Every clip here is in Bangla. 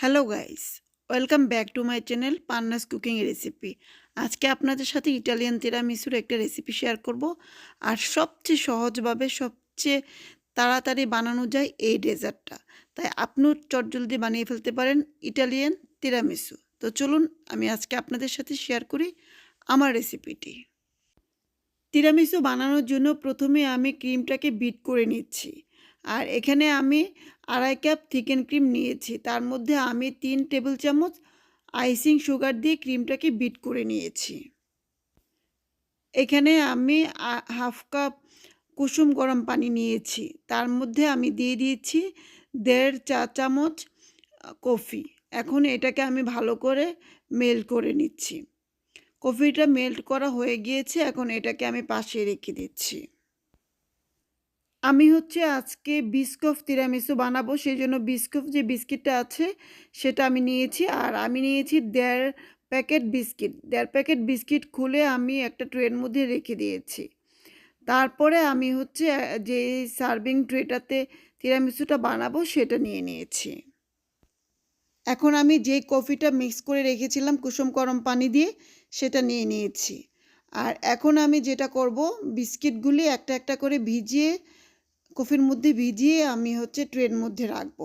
Hello guys, welcome back to my channel Panna's cooking recipe. আজকে আপনাদের সাথে ইটালিয়ান তিরামিসুর একটা রেসিপি শেয়ার করব। আর সবচেয়ে সহজভাবে সবচেয়ে তাড়াতাড়ি বানানো যায় এই ডেজার্টটা। তাই আপনিও চটজলদি বানিয়ে ফেলতে পারেন ইটালিয়ান তিরামিসু। তো চলুন আমি আজকে আপনাদের সাথে শেয়ার করি আমার রেসিপিটি। তিরামিসু বানানোর জন্য প্রথমে আমি ক্রিমটাকে বিট করে নিচ্ছি। আর এখানে আমি আড়াই কাপ থিকেন ক্রিম নিয়েছি। তার মধ্যে আমি তিন টেবিল চামচ আইসিং সুগার দিয়ে ক্রিমটাকে বিট করে নিয়েছি। এখানে আমি হাফ কাপ কুসুম গরম পানি নিয়েছি। তার মধ্যে আমি দিয়ে দিয়েছি দেড় চা চামচ কফি এখন এটাকে আমি ভালো করে মেল্ট করে নিচ্ছি। কফিটা মেল্ট করা হয়ে গিয়েছে। এখন এটাকে আমি পাশে রেখে দিচ্ছি। আমি হচ্ছে আজকে বিস্কফ তিরামিসু বানাবো, সেই জন্য বিস্কফ যে বিস্কিটটা আছে, সেটা আমি নিয়েছি। আর আমি নিয়েছি দেড় প্যাকেট বিস্কিট। দেড় প্যাকেট বিস্কিট খুলে আমি একটা ট্রের মধ্যে রেখে দিয়েছি। তারপরে আমি হচ্ছে যে সার্ভিং ট্রেটাতে তিরামিসুটা বানাবো, সেটা নিয়ে নিয়েছি। এখন আমি যে কফিটা মিক্স করে রেখেছিলাম কুসুম গরম পানি দিয়ে, সেটা নিয়ে নিয়েছি। আর এখন আমি যেটা করব, বিস্কিটগুলি একটা একটা করে ভিজিয়ে কফির মধ্যে ভিজিয়ে আমি হচ্ছে ট্রের মধ্যে রাখব।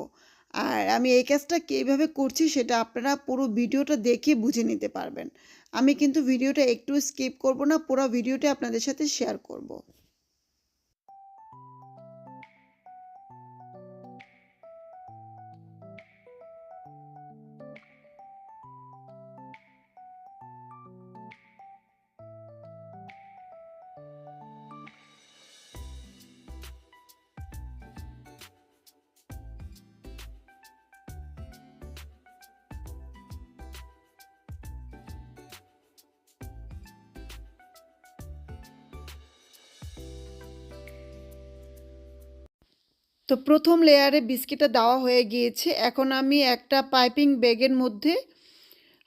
আর আমি এই কাজটা কীভাবে করছি সেটা আপনারা পুরো ভিডিওটা দেখে বুঝে নিতে পারবেন। আমি কিন্তু ভিডিওটা একটু স্কিপ করব না, পুরো ভিডিওটা আপনাদের সাথে শেয়ার করব। তো প্রথম লেয়ারে বিস্কিটটা দেওয়া হয়ে গিয়েছে। এখন আমি একটা পাইপিং ব্যাগের মধ্যে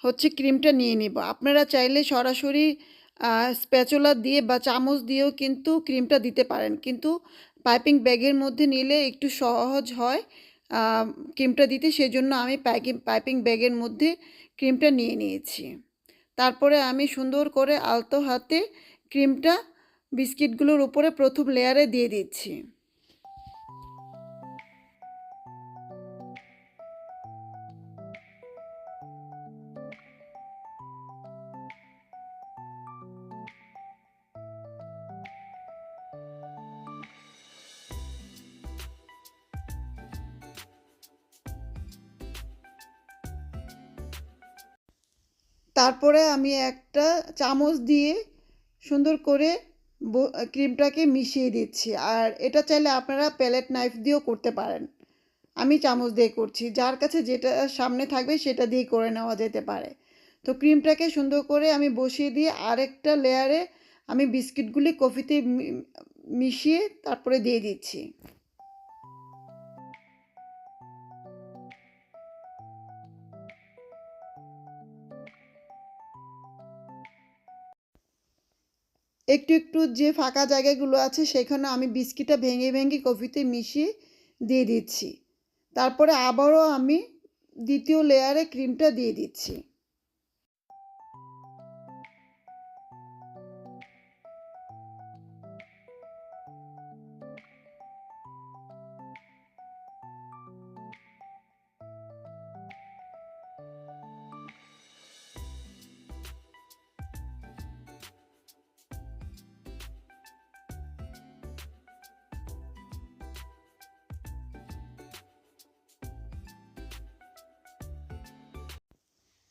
হচ্ছে ক্রিমটা নিয়ে নিব। আপনারা চাইলে সরাসরি স্প্যাচুলা দিয়ে বা চামচ দিয়েও কিন্তু ক্রিমটা দিতে পারেন। কিন্তু পাইপিং ব্যাগের মধ্যে নিলে একটু সহজ হয় ক্রিমটা দিতে। সেই জন্য আমি পাইপিং পাইপিং ব্যাগের মধ্যে ক্রিমটা নিয়ে নিয়েছি। তারপরে আমি সুন্দর করে আলতো হাতে ক্রিমটা বিস্কিটগুলোর উপরে প্রথম লেয়ারে দিয়ে দিচ্ছি। তারপরে আমি একটা চামচ দিয়ে সুন্দর করে ক্রিমটাকে মিশিয়ে দিচ্ছি। আর এটা চাইলে আপনারা প্যালেট নাইফ দিয়েও করতে পারেন। আমি চামচ দিয়ে করছি। যার কাছে যেটা সামনে থাকবে সেটা দিয়ে করে নেওয়া যেতে পারে। তো ক্রিমটাকে সুন্দর করে আমি বসিয়ে দিয়ে আরেকটা লেয়ারে আমি বিস্কিটগুলি কফিতে মিশিয়ে তারপরে দিয়ে দিচ্ছি। একটু একটু যে ফাঁকা জায়গাগুলো আছে সেখানে আমি বিস্কিটটা ভেঙে ভেঙে কফিতে মিশিয়ে দিয়ে দিচ্ছি। তারপরে আবারও আমি দ্বিতীয় লেয়ারে ক্রিমটা দিয়ে দিচ্ছি।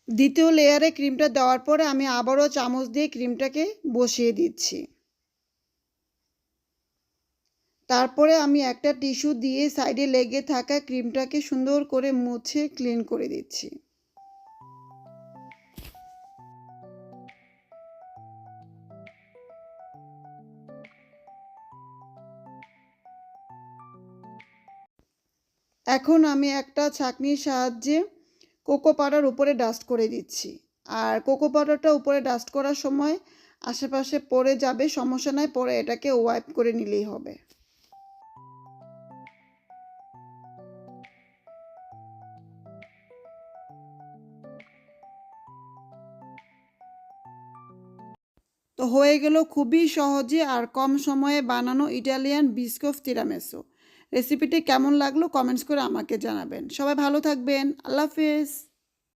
দ্বিতীয় লেয়ারে ক্রিমটা দেওয়ার পরে আমি আবারও চামচ দিয়ে ক্রিমটাকে বসিয়ে দিচ্ছি। তারপরে আমি একটা টিস্যু দিয়ে সাইডে লেগে থাকা ক্রিমটাকে সুন্দর করে মুছে ক্লিন করে দিচ্ছি। এখন আমি একটা ছাঁকনির সাহায্যে কোকো পাউডার উপরে ডাস্ট করে দিচ্ছি। আর কোকো পাউডারটা উপরে ডাস্ট করার সময় আশেপাশে পড়ে যাবে, সমস্যা নয় পরে এটাকে ওয়াইপ করে নিলেই হবে। তো হয়ে গেল খুবই সহজে আর কম সময়ে বানানো ইটালিয়ান বিস্কফ তিরামেসো রেসিপিটি কেমন লাগল? কমেন্টস করে আমাকে জানাবেন। সবাই ভালো থাকবেন। আল্লাহ হাফেজ।